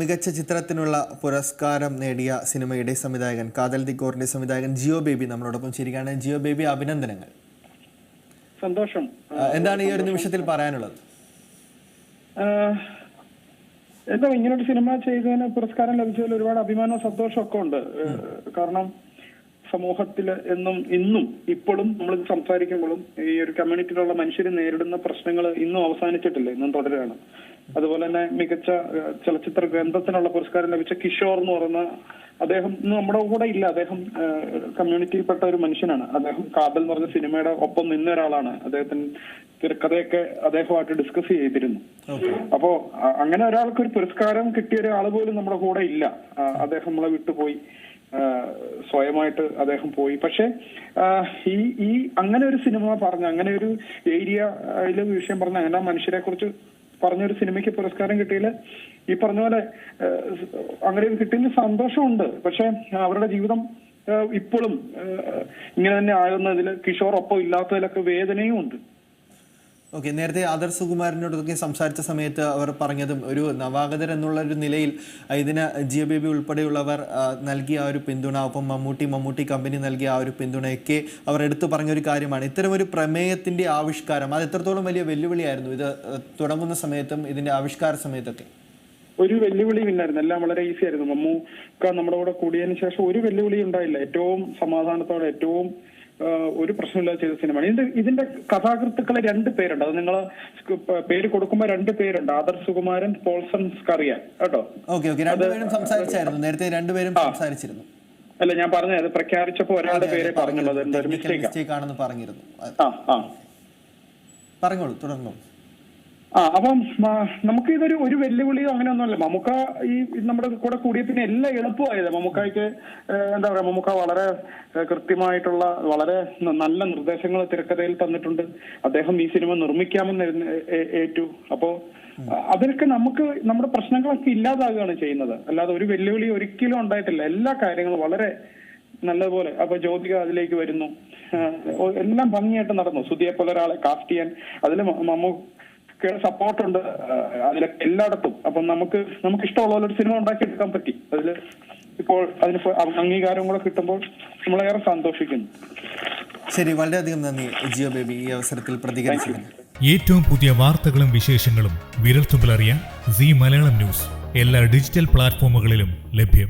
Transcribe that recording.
മികച്ച ചിത്രത്തിനുള്ള പുരസ്കാരം നേടിയ സിനിമയുടെ സംവിധായകൻ കാതൽ ദിക്കോറിന്റെ സംവിധായകൻ ജിയോ ബേബി നമ്മളോടൊപ്പം ചിരിക്കുകയാണ് ജിയോ ബേബി അഭിനന്ദനങ്ങൾ. സന്തോഷം. എന്താണ് ഈ ഒരു നിമിഷത്തിൽ പറയാനുള്ളത്? എന്താ ഇങ്ങനൊരു സിനിമ ചെയ്തതിന് പുരസ്കാരം ലഭിച്ചതിൽ ഒരുപാട് അഭിമാനവും സന്തോഷവും ഒക്കെ ഉണ്ട്. കാരണം സമൂഹത്തിൽ എന്നും ഇന്നും ഇപ്പോഴും നമ്മൾ സംസാരിക്കുമ്പോഴും ഈ ഒരു കമ്മ്യൂണിറ്റിയിലുള്ള മനുഷ്യർ നേരിടുന്ന പ്രശ്നങ്ങൾ ഇന്നും അവസാനിച്ചിട്ടില്ല ഇന്നും തുടരുകയാണ്. അതുപോലെ തന്നെ മികച്ച ചലച്ചിത്ര ഗ്രന്ഥത്തിനുള്ള പുരസ്കാരം ലഭിച്ച കിഷോർ എന്ന് പറയുന്ന അദ്ദേഹം ഇന്ന് നമ്മുടെ കൂടെ ഇല്ല. അദ്ദേഹം കമ്മ്യൂണിറ്റിയിൽപ്പെട്ട ഒരു മനുഷ്യനാണ്. അദ്ദേഹം കാതൽ എന്ന് പറഞ്ഞ സിനിമയുടെ ഒപ്പം നിന്ന ഒരാളാണ്. അദ്ദേഹത്തിന് തിരക്കഥയൊക്കെ അദ്ദേഹമായിട്ട് ഡിസ്കസ് ചെയ്തിരുന്നു. അപ്പോ അങ്ങനെ ഒരാൾക്ക് ഒരു പുരസ്കാരം കിട്ടിയ ഒരാൾ പോലും നമ്മുടെ കൂടെ ഇല്ല. അദ്ദേഹം നമ്മളെ വിട്ടുപോയി. സ്വയമായിട്ട് അദ്ദേഹം പോയി. പക്ഷെ ഈ ഈ അങ്ങനെ ഒരു സിനിമ പറഞ്ഞ അങ്ങനെ ഒരു ഏരിയയിലെ വിഷയം പറഞ്ഞ അങ്ങനെ മനുഷ്യരെ കുറിച്ച് പറഞ്ഞൊരു സിനിമയ്ക്ക് പുരസ്കാരം കിട്ടിയില്ല. ഈ പറഞ്ഞ പോലെ അങ്ങനെ കിട്ടിയതിൽ സന്തോഷമുണ്ട്. പക്ഷെ അവരുടെ ജീവിതം ഇപ്പോഴും ഇങ്ങനെ തന്നെ ആകുന്നതിൽ കിഷോർ ഒപ്പം ഇല്ലാത്തതിലൊക്കെ വേദനയും ഉണ്ട് ഓക്കെ നേരത്തെ ആദർ സുകുമാരനോടൊക്കെ സംസാരിച്ച സമയത്ത് അവർ പറഞ്ഞതും ഒരു നവാഗതർ എന്നുള്ള ഒരു നിലയിൽ ഇതിന് ജിയോ ബേബി ഉൾപ്പെടെയുള്ളവർ നൽകിയ ആ ഒരു പിന്തുണ ഒപ്പം മമ്മൂട്ടി മമ്മൂട്ടി കമ്പനി നൽകിയ ആ ഒരു പിന്തുണയൊക്കെ അവർ എടുത്തു പറഞ്ഞ ഒരു കാര്യമാണ്. ഇത്തരം ഒരു പ്രമേയത്തിന്റെ ആവിഷ്കാരം അത് എത്രത്തോളം വലിയ വെല്ലുവിളിയായിരുന്നു? ഇത് തുടങ്ങുന്ന സമയത്തും ഇതിന്റെ ആവിഷ്കാര സമയത്തൊക്കെ. ഒരു വെല്ലുവിളിയും ഇല്ലായിരുന്നു. എല്ലാം വളരെ ഈസി ആയിരുന്നു. മമ്മൂക്ക നമ്മുടെ കൂടെ കൂടിയതിന് ശേഷം ഒരു വെല്ലുവിളി ഉണ്ടായില്ല. ഏറ്റവും സമാധാനത്തോടെ ഏറ്റവും ഒരു പ്രശ്നമില്ലാതെ ചെയ്ത സിനിമയാണ്. ഇതിന്റെ ഇതിന്റെ കഥാകൃത്തുക്കളെ രണ്ട് പേരുണ്ട്. അത് നിങ്ങൾ പേര് കൊടുക്കുമ്പോൾ രണ്ട് പേരുണ്ട്. ആദർ സുകുമാരൻ പോൾസൺ സ്കറിയ. കേട്ടോ? സംസാരിച്ചായിരുന്നു. നേരത്തെ രണ്ടുപേരും സംസാരിച്ചിരുന്നു. അല്ല ഞാൻ പറഞ്ഞത് അത് പ്രഖ്യാപിച്ചപ്പോ ഒരാളുടെ പേരെ പറഞ്ഞുള്ളത് മിസ്റ്റേക്കാ ആണെന്ന് പറഞ്ഞിരുന്നു. ആ, ആ ആ. പറഞ്ഞോളൂ തുടർന്നോളൂ. ആ അപ്പം നമുക്ക് ഇതൊരു ഒരു വെല്ലുവിളിയോ അങ്ങനെയൊന്നുമല്ല. മമ്മൂക്ക ഈ നമ്മുടെ കൂടെ കൂടിയ പിന്നെ എല്ലാം എളുപ്പമായത്. മമ്മൂക്കായ്ക്ക് എന്താ പറയാ മമ്മൂക്ക വളരെ കൃത്യമായിട്ടുള്ള വളരെ നല്ല നിർദ്ദേശങ്ങൾ തിരക്കഥയിൽ തന്നിട്ടുണ്ട്. അദ്ദേഹം ഈ സിനിമ നിർമ്മിക്കാമെന്ന് ഏറ്റു. അപ്പോ അതിലൊക്കെ നമുക്ക് നമ്മുടെ പ്രശ്നങ്ങളൊക്കെ ഇല്ലാതാകുകയാണ് ചെയ്യുന്നത്. അല്ലാതെ ഒരു വെല്ലുവിളി ഒരിക്കലും ഉണ്ടായിട്ടില്ല. എല്ലാ കാര്യങ്ങളും വളരെ നല്ലതുപോലെ. അപ്പൊ ജ്യോതിക അതിലേക്ക് വരുന്നു. എല്ലാം ഭംഗിയായിട്ട് നടന്നു. സുധിയെ പോലെ ഒരാളെ കാസ്റ്റ് ചെയ്യാൻ. അതിൽ മമ്മൂക്കയുടെ സപ്പോർട്ട് ഉണ്ട് ആ, അതിലൊക്കെ എല്ലായിടത്തും. അപ്പം നമുക്ക് നമുക്ക് ഇഷ്ടമുള്ള പോലെ ഒരു സിനിമ ഉണ്ടാക്കി എടുക്കാൻ പറ്റി. അതിൽ ഇപ്പോൾ അതിന് അംഗീകാരം കൂടെ കിട്ടുമ്പോൾ നമ്മളേറെ സന്തോഷിക്കുന്നു. ശരി വളരെയധികം നന്ദി ജിയോ ബേബി ഈ അവസരത്തിൽ പ്രതികരിച്ചതിന്. ഏറ്റവും പുതിയ വാർത്തകളും വിശേഷങ്ങളും വിരൽത്തുമ്പിലറിയാൻ സി മലയാളം ന്യൂസ്. എല്ലാ ഡിജിറ്റൽ പ്ലാറ്റ്ഫോമുകളിലും ലഭ്യം.